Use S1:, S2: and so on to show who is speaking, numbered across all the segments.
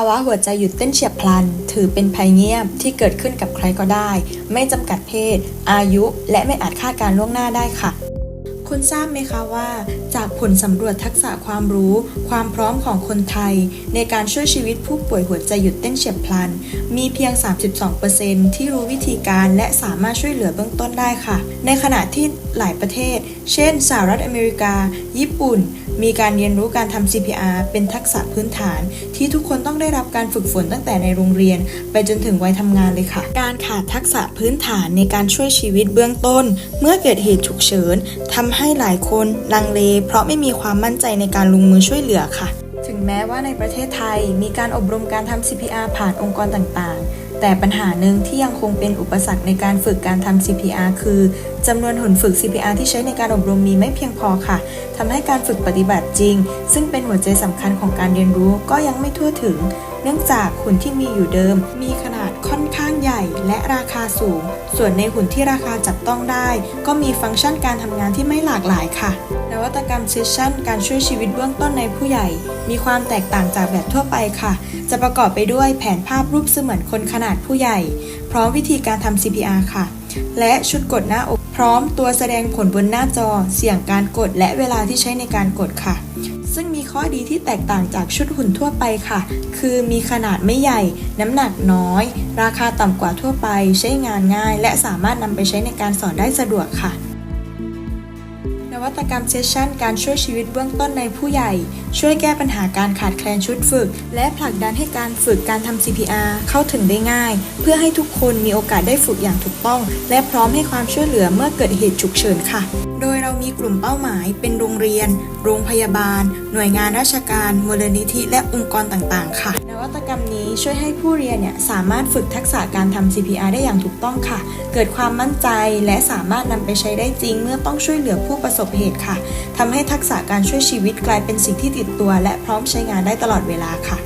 S1: ภาวะหัวใจหยุดเต้นเฉียบพลัน ถือเป็นภัยเงียบที่เกิดขึ้นกับใครก็ได้ ไม่จำกัดเพศ อายุ และไม่อาจคาดการล่วงหน้าได้ค่ะ คุณทราบไหมคะว่า จากผลสำรวจทักษะความรู้ ความพร้อมของคนไทย ในการช่วยชีวิตผู้ป่วยหัวใจหยุดเต้นเฉียบพลัน มีเพียง 32%ที่รู้วิธีการและสามารถช่วยเหลือเบื้องต้นได้ค่ะ ในขณะที่หลายประเทศ เช่นสหรัฐอเมริกา ญี่ปุ่น มีการเรียนรู้การทำ CPR เป็นทักษะพื้นฐาน ที่ทุกคนต้องได้รับการฝึกฝนตั้งแต่ในโรงเรียน ไปจนถึงวัยทำงานเลยค่ะ การขาดทักษะพื้นฐานในการช่วยชีวิตเบื้องต้น เมื่อเกิดเหตุฉุกเฉินทำให้หลายคนลังเล เพราะไม่มีความมั่นใจในการลงมือช่วยเหลือค่ะ ถึงแม้ว่าในประเทศไทยมีการอบรมการทำ CPR ผ่านองค์กรต่างๆ แต่ปัญหาหนึ่งที่ยังคงเป็นอุปสรรคในการฝึกการทำ CPR คือจำนวนหุ่นฝึก CPR ที่ใช้ในการอบรมมีไม่เพียงพอค่ะทำให้การฝึกปฏิบัติจริง ซึ่งเป็นหัวใจสำคัญของการเรียนรู้ก็ยังไม่ทั่วถึง เนื่องจากหุ่นที่มีอยู่เดิม มีขนาดค่อนข้าง ใหญ่และราคาสูง ส่วนในหุ่นที่ราคาจับต้องได้ ก็มีฟังก์ชันการทำงานที่ไม่หลากหลายค่ะ นวัตกรรมเซสชั่นการช่วยชีวิตเบื้องต้นในผู้ใหญ่ มีความแตกต่างจากแบบทั่วไปค่ะ จะประกอบไปด้วยแผนภาพรูปเสมือนคนขนาดผู้ใหญ่ พร้อมวิธีการทำ CPR ค่ะ และชุดกดหน้าอก พร้อมตัวแสดงผลบนหน้าจอ เสี่ยงการกดและเวลาที่ใช้ในการกดค่ะ ซึ่งมีข้อดีที่แตกต่างจากชุดหุ่นทั่วไปค่ะ คือมีขนาดไม่ใหญ่ น้ำหนักน้อย ราคาต่ำกว่าทั่วไป ใช้งานง่าย และสามารถนำไปใช้ในการสอนได้สะดวกค่ะ วัตกรรมเซสชันการช่วยชีวิตเบื้องต้นในผู้ใหญ่ ช่วยแก้ปัญหาการขาดแคลนชุดฝึก และผลักดันให้การฝึกการทำ CPR เข้าถึงได้ง่าย เพื่อให้ทุกคนมีโอกาสได้ฝึกอย่างถูกต้อง และพร้อมให้ความช่วยเหลือเมื่อเกิดเหตุฉุกเฉินค่ะ โดยเรามีกลุ่มเป้าหมาย เป็นโรงเรียน โรงพยาบาล หน่วยงานราชการมูลนิธิและองค์กรต่างๆ ค่ะ วัตกรรมนี้ช่วยให้ผู้เรียนเนี่ยสามารถฝึกทักษะการทำ CPR ได้อย่างถูกต้องค่ะ เกิดความมั่นใจและสามารถนำไปใช้ได้จริง เมื่อต้องช่วยเหลือผู้ประสบเหตุค่ะทำให้ทักษะการช่วยชีวิตกลายเป็นสิ่งที่ติดตัว และพร้อมใช้งานได้ตลอดเวลาค่ะ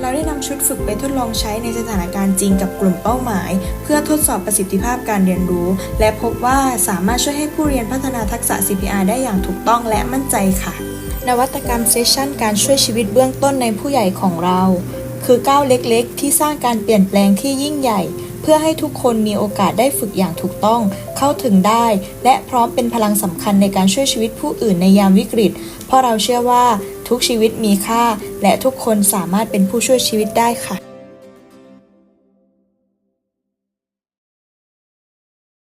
S1: เราได้นำชุดฝึกไปทดลองใช้ในสถานการณ์จริงกับกลุ่มเป้าหมาย เพื่อทดสอบประสิทธิภาพการเรียนรู้ และพบว่าสามารถช่วยให้ผู้เรียนพัฒนาทักษะ CPR ได้อย่างถูกต้องและมั่นใจค่ะ นวัตกรรมเซสชั่นการช่วยชีวิตเบื้องต้นในผู้ใหญ่ของเรา คือก้าวเล็กๆ ที่สร้างการเปลี่ยนแปลงที่ยิ่งใหญ่ เพื่อให้ทุกคนมีโอกาสได้ฝึกอย่างถูกต้อง เข้าถึงได้ และพร้อมเป็นพลังสำคัญในการช่วยชีวิตผู้อื่นในยามวิกฤต เพราะเราเชื่อว่าทุกชีวิตมีค่า และทุกคนสามารถเป็นผู้ช่วยชีวิตได้ค่ะ